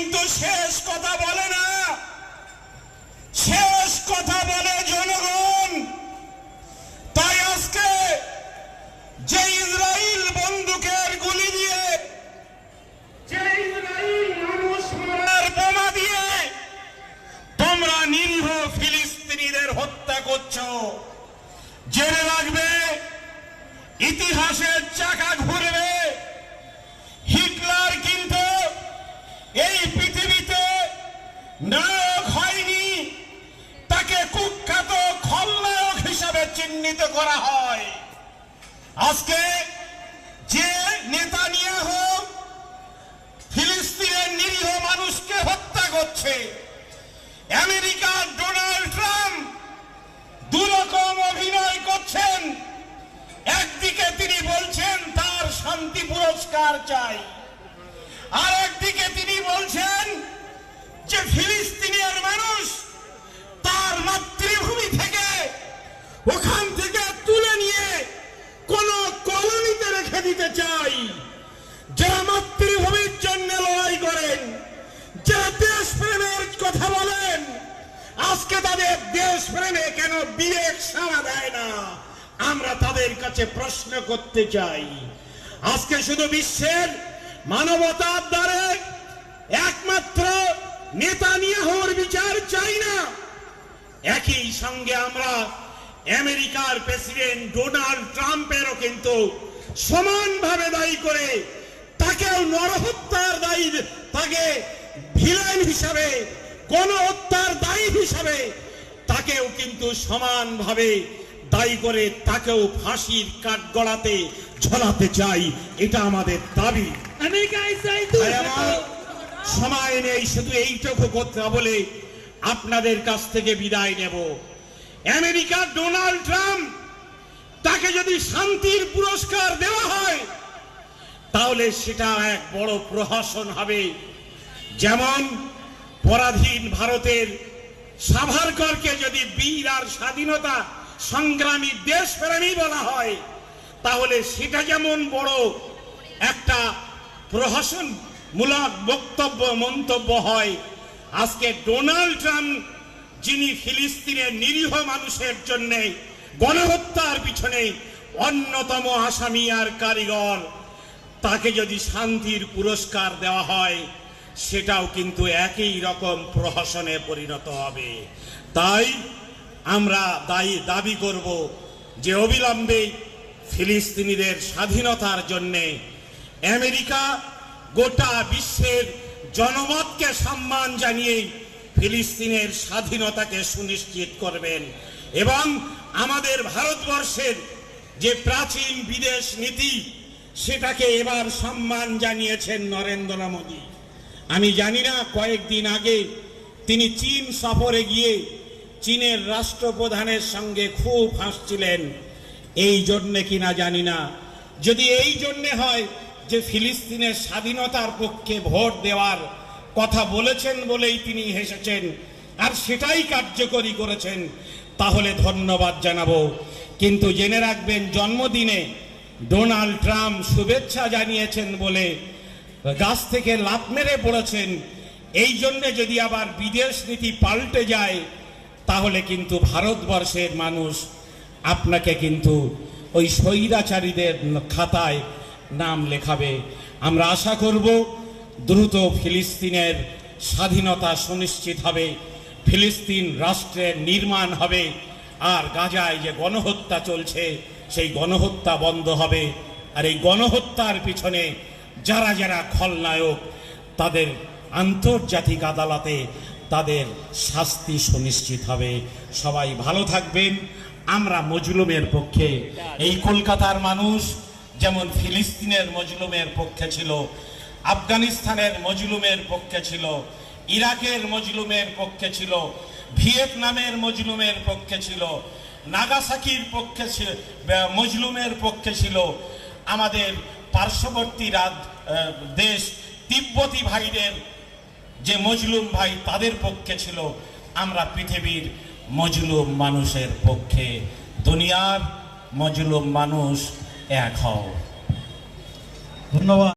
কিন্তু শেষ কথা বলে না। শেষ কথা বলে জনগণ। তাই আজকে যে ইসরায়েল বন্দুকের গুলি দিয়ে যে ইসরায়েল মানুষ মারার বোমা দিয়ে তোমরা নিরীহ ফিলিস্তিনিদের হত্যা করছ। জেনে রাখবে ইতিহাসের চাকা ঘুরবে হিটলার কিন্তু এই পৃথিবীতে নায়ক হয়নি, তাকে কুখ্যাত খলনায়ক হিসাবে চিহ্নিত করা হয়। আজকে যে নেতা নিয়ে হোক ফিলিস্তিনের নিরীহ মানুষকে হত্যা করছে আমেরিকার ডোনাল্ড ট্রাম্প দুরকম অভিনয় করছেন, একদিকে তিনি বলছেন তার শান্তি পুরস্কার চাই আর একদিকে তিনি বলছেন যে ফিলিস্তিনের মানুষ তার মাতৃভূমি থেকে ওখান থেকে তুলে নিয়ে কোন কলোনিতে রেখে দিতে চাই। যারা মাতৃভূমির জন্য লড়াই করেন, যারা দেশ প্রেমের কথা বলেন, আজকে তাদের দেশ প্রেমে কেন বিবেক সাড়া দেয় না? আমরা তাদের কাছে প্রশ্ন করতে চাই। আজকে শুধু বিশ্বের মানবতার দ্বারে একমাত্র নেতা নিয়ে হওয়ার বিচার চাই না। একই সঙ্গে আমরা আমেরিকার প্রেসিডেন্ট ডোনাল্ড ট্রাম্পেরও কিন্তু সমানভাবে দায়ী করে তাকেও নরহত্যার দায়ী তাকে ভিলেন হিসাবে গণহত্যার দায়ী হিসাবে তাকেও কিন্তু সমানভাবে দায়ী করে তাকেও ফাঁসির কাঠ গড়াতে ঝোলাতে চাই এটা আমাদের দাবি। Amerika ist ein তাই আমার সময় নেই, শুধু এইটুকু কথা বলে আপনাদের কাছ থেকে বিদায় নেব। আমেরিকার ডোনাল্ড ট্রাম্প তাকে যদি শান্তির পুরস্কার দেওয়া হয়, তাহলে সেটা এক বড় প্রহসন হবে। যেমন পরাধীন ভারতের সাভারকরকে যদি বীর আর স্বাধীনতা সংগ্রামী দেশপ্রেমী বলা হয়, তাহলে সেটা যেমন বড় একটা প্রহসন মূলক বক্তব্য, মন্তব্য হয়, আজকে ডোনাল্ড ট্রাম্প, যিনি ফিলিস্তিনের নিরীহ মানুষের জন্য গণহত্যার পিছনে অন্যতম আসামি আর কারিগর, তাকে যদি শান্তির পুরস্কার দেওয়া হয়, সেটাও কিন্তু একই রকম প্রহসনে পরিণত হবে। তাই আমরা দায়ী, দাবি করব যে অবিলম্বে ফিলিস্তিনিদের স্বাধীনতার জন্যে আমেরিকা গোটা বিশ্বের জনমতকে সম্মান জানিয়ে ফিলিস্তিনের স্বাধীনতাকে সুনিশ্চিত করবেন। এবং আমাদের ভারতবর্ষের যে প্রাচীন বিদেশ নীতি, সেটাকে এবার সম্মান জানিয়েছেন নরেন্দ্র মোদী। আমি জানি না, কয়েকদিন আগে তিনি চীন সফরে গিয়ে চীনের রাষ্ট্রপ্রধানের সঙ্গে খুব হাসছিলেন। এই জন্যে কিনা জানি না। যদি এই জন্যে হয় যে ফিলিস্তিনের স্বাধীনতার পক্ষে ভোট দেওয়ার কথা বলেছেন বলেই তিনি হেসেছেন, আর সেটাই কার্যকরী করেছেন, তাহলে ধন্যবাদ জানাব। কিন্তু জেনে রাখবেন, জন্মদিনে ডোনাল্ড ট্রাম্প শুভেচ্ছা জানিয়েছেন বলে গাছ থেকে লাফ মেরে পড়েছেন। এই জন্যে যদি আবার বিদেশ নীতি পাল্টে যায়, তাহলে কিন্তু ভারতবর্ষের মানুষ আপনাকে কিন্তু ওই স্বৈরাচারীদের খাতায় নাম লেখাবে। আমরা আশা করব দ্রুত ফিলিস্তিনের স্বাধীনতা সুনিশ্চিত হবে, ফিলিস্তিন রাষ্ট্রের নির্মাণ হবে, আর গাজায় যে গণহত্যা চলছে, সেই গণহত্যা বন্ধ হবে। আর এই গণহত্যার পিছনে যারা যারা খলনায়ক, তাদের আন্তর্জাতিক আদালতে তাদের শাস্তি সুনিশ্চিত হবে। সবাই ভালো থাকবেন। আমরা মজলুমের পক্ষে। এই কলকাতার মানুষ যেমন ফিলিস্তিনের মজলুমের পক্ষে ছিল আফগানিস্তানের মজলুমের পক্ষে ছিল ইরাকের মজলুমের পক্ষে ছিল ভিয়েতনামের মজলুমের পক্ষে ছিল নাগাসাকির পক্ষে ছিল মজলুমের পক্ষে ছিল। আমাদের পার্শ্ববর্তী রাত আহ, দেশ তিব্বতী ভাইদের যে মজলুম ভাই তাদের পক্ষে ছিল। আমরা পৃথিবীর মজলুম মানুষের পক্ষে দুনিয়ার মজলুম মানুষ এক হও ধন্যবাদ